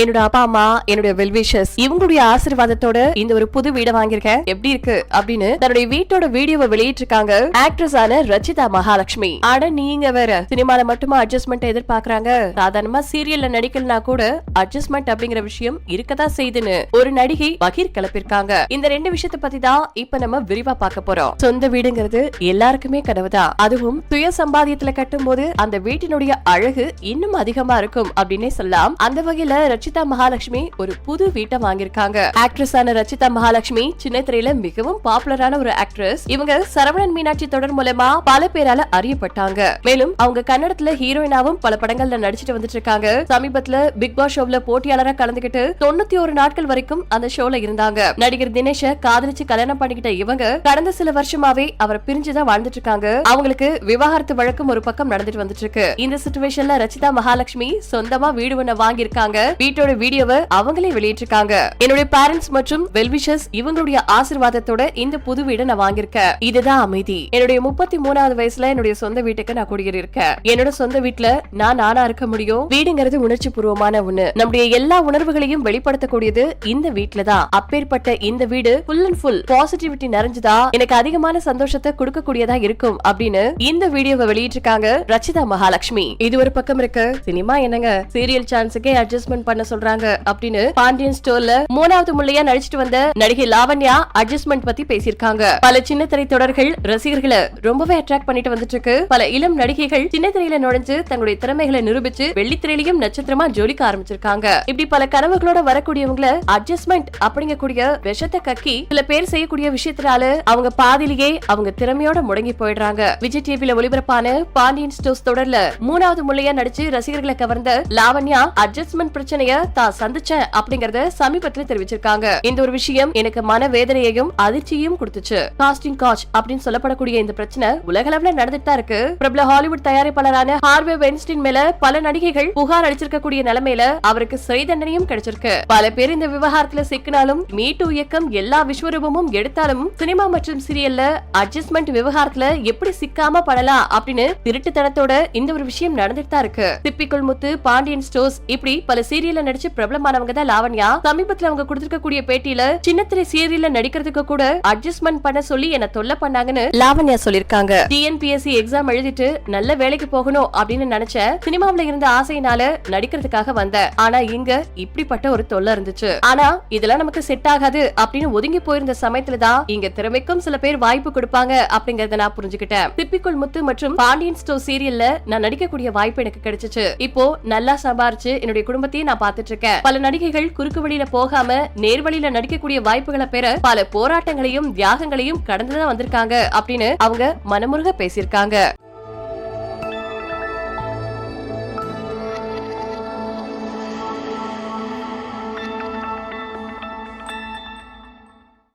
என்னோட அப்பா அம்மா என்னோட வெல்விஷஸ் இவங்களுடைய ஆசீர்வாதத்தோட இந்த ஒரு புது வீடை வாங்கியிருக்கேன். எப்படி இருக்கு? அப்படின்னு தன்னுடைய வீட்டோட வீடியோவை வெளியிட்டிருக்காங்க ஆக்ட்ரஸ் ஆன ரச்சிதா மகாலட்சுமி. ஆட நீங்க வேற. சினிமால மட்டுமா அட்ஜஸ்ட்மெண்ட் எதிர்பார்க்கறாங்க? சாதாரணமா சீரியல்ல நடிக்கலனா கூட அட்ஜஸ்ட்மெண்ட் அப்படிங்கிற விஷயம் இருக்கதான் செய்துன்னு ஒரு நடிகை பகீர் கிளப்பிருக்காங்க இந்த ரெண்டு விஷயத்தை பத்தி தான் இப்ப நம்ம விரிவா பார்க்க போறோம். சொந்த வீடுங்கிறது எல்லாருக்குமே கனவுதான் அதுவும் சுய சம்பாதியத்துல கட்டும் போது அந்த வீட்டினுடைய அழகு இன்னும் அதிகமா இருக்கும் அப்படின்னே சொல்லலாம். அந்த வகையில ரச்சிதா மகாலட்சுமி ஒரு புது வீட்டை வாங்கியிருக்காங்க. ஆக்ட்ரஸ் ஆன ரச்சிதா மகாலட்சுமி சின்ன திரையில மிகவும் பாப்புலரான ஒரு ஆக்ட்ரஸ் இவங்க சரவணன் மீனாட்சி தொடர் மூலமா பல பேரால அறியப்பட்டாங்க. மேலும் அவங்க கன்னடத்துல ஹீரோயினாவும் பல படங்கள்ல நடிச்சிட்டு வந்துட்டு இருக்காங்க. சமீபத்துல பிக் பாஸ் ஷோல போட்டியாளரா கலந்துகிட்டு தொண்ணூத்தி ஒரு நாட்கள் வரைக்கும் அந்த ஷோல இருந்தாங்க. நடிகர் தினேஷ காதலிச்சு கல்யாணம் பண்ணிக்கிட்ட இவங்க கடந்த சில வருஷமாவே அவரை பிரிஞ்சுதான் வாழ்ந்துட்டு இருக்காங்க. அவங்களுக்கு விவாகரத்து வழக்கம் ஒரு பக்கம் நடந்துட்டு வந்துட்டு இருக்கு. இந்த சுச்சுவேஷன்ல ரச்சிதா மகாலட்சுமி சொந்தமா வீடு ஒண்ணு வாங்கியிருக்காங்க. வீட்டோட வீடியோவை அவங்களே வெளியிட்டிருக்காங்க. என்னுடைய பேரண்ட்ஸ் மற்றும் வெல்விஷஸ் இவங்களுடைய ஆசிர்வாதத்தோட இந்த புது வீடை நான் வாங்கியிருக்கேன். இதுதான் அமைதி. என்னுடைய முப்பத்தி மூணாவது வயசுல என்னுடைய சொந்த வீட்டுக்கு நான் குடியேறியிருக்கேன். என்னோட சொந்த வீட்டுல நான் நானா இருக்க முடியும்? வீடுங்கிறது உணர்ச்சி பூர்வமான ஒண்ணு. நம்முடைய எல்லா உணர்வுகளையும் வெளிப்படுத்தக்கூடியது இந்த வீட்டுல தான். அப்பேற்பட்ட இந்த வீடு ஃபுல் அண்ட் ஃபுல் பாசிட்டிவிட்டி நிறைஞ்சதா எனக்கு அதிகமான சந்தோஷத்தை கொடுக்கக்கூடியதா இருக்கும் அப்படின்னு இந்த வீடியோவை வெளியிட்டிருக்காங்க ரச்சிதா மகாலட்சுமி. இது ஒரு பக்கம் இருக்கு. சினிமா என்னங்க? சீரியல் சான்ஸுக்கே அட்ஜஸ்ட்மெண்ட் பண்ண சொல்றாங்க அப்படின்னு பாண்டியன் ஸ்டோர்ல மூணாவது முள்ளையா நடிச்சிட்டு வந்த நடிகை லாவண்யா அட்ஜஸ்ட்மெண்ட் பத்தி பேசியிருக்காங்க. பல சின்ன திரை தொடர்கள் ரசிகர்களை ரொம்பவே அட்ராக்ட் பண்ணிட்டு வந்துட்டு இருக்கு பல இளம் நடிகைகள் சின்ன திரையில நுழைஞ்சு தங்களுடைய திறமைகளை நிரூபிச்சு வெள்ளித்திரையிலையும் நட்சத்திரமா ஜொலிக்க ஆரம்பிச்சிருக்காங்க. இப்படி பல கனவுகளோட வரக்கூடியவங்கள அட்ஜஸ்ட்மெண்ட் அப்படிங்கக்கூடிய விஷத்தை கக்கி சில பேர் செய்யக்கூடிய விஷயத்தினால அவங்க பாதிலேயே அவங்க திறமையோட முடங்கி போயிடுறாங்க. விஜய் டிவில ஒளிபரப்பான பாண்டியன் ஸ்டோர்ஸ் தொடர்ல மூணாவது முள்ளையா நடிச்சு ரசிகர்களை கவர்ந்த லாவண்யா அட்ஜஸ்ட்மெண்ட் பிரச்சனைய தான் சந்திச்சேன் அப்படிங்கறத சமீபத்துல தெரிவிச்சிருக்காங்க. இந்த ஒரு விஷயம் எனக்கு மன வேதனையையும் அதிர்ச்சியையும் கொடுத்துச்சு. காஸ்டிங் காச் அப்படின்னு சொல்லப்படக்கூடிய இந்த பிரச்சனை உலகளவுல நடந்துட்டு தான் இருக்கு. பிரபல ஹாலிவுட் தயாரிப்பாளரான ஹார்வே வென்ஸ்டின் மேல பல நடிகைகள் புகார் அளிச்சிருக்கக்கூடிய நிலைமையில அவருக்கு சிறை தண்டனையும் கிடைச்சிருக்கு. பல பேர் இந்த விவகாரத்துல சிக்கினாலும் மீ டூ இயக்கம் எல்லா விஸ்வரூபமும் எடுத்தாலும் சினிமா மற்றும் சீரியல்ல அட்ஜஸ்ட்மெண்ட் விவகாரத்துல எப்படி சிக்காம படலாம் அப்படின்னு திருட்டுத்தனத்தோட இந்த ஒரு விஷயம் நடந்துட்டு தான் இருக்கு. திப்பிக்குள் முத்து பாண்டியன் ஸ்டோர்ஸ் இப்படி பல சீரியல்ல நடிச்சு பிரபலமானவங்க தான் லாவண்யா. சமீபத்துல அவங்க கொடுத்திருக்கக்கூடிய பேட்டியில சின்னத்திரை சீரியல்ல நடிக்கிறதுக்கு கூட அட்ஜஸ்ட்மெண்ட் பண்ண சொல்லி என்ன தொல்லை பண்ணாங்கன்னு லாவண்யா சொல்லிருக்காங்க டிஎன்பிஎஸ்சி எக்ஸாம் எழுதிட்டு நல்ல வேலைக்கு போகணும் அப்படின்னு நினைச்சேன் சினிமாவுல இருந்த ஆசையினால நடிக்கிறதுக்காக வந்தேன் ஆனா இங்க இப்படிப்பட்ட ஒரு தொல்லை இருந்துச்சு. ஆனா இதெல்லாம் நமக்கு செட் ஆகாது அப்படின்னு ஒதுங்கி போயிருந்த சமயத்துல தான் இங்க திறமைக்கும் சில பேர் வாய்ப்பு கொடுப்பாங்க அப்படிங்கறத நான் புரிஞ்சுக்கிட்டேன். திப்பிக்குள் முத்து மற்றும் பாண்டியன் ஸ்டோ சீரியல்ல நான் நடிக்கக்கூடிய வாய்ப்பு எனக்கு கிடைச்சிச்சு. இப்போ நல்லா சம்பாரிச்சு என்னுடைய குடும்பத்தையும் நான் பாத்துட்டு இருக்க பல நடிகைகள் குறுக்கு வழியில போகாம நேர்வழியில நடிக்கக்கூடிய வாய்ப்புகளை பெற பல போராட்டங்களையும் தியாகங்களையும் கடந்துதான் வந்திருக்காங்க அப்படின்னு அவங்க மனமுருக பேசியிருக்காங்க.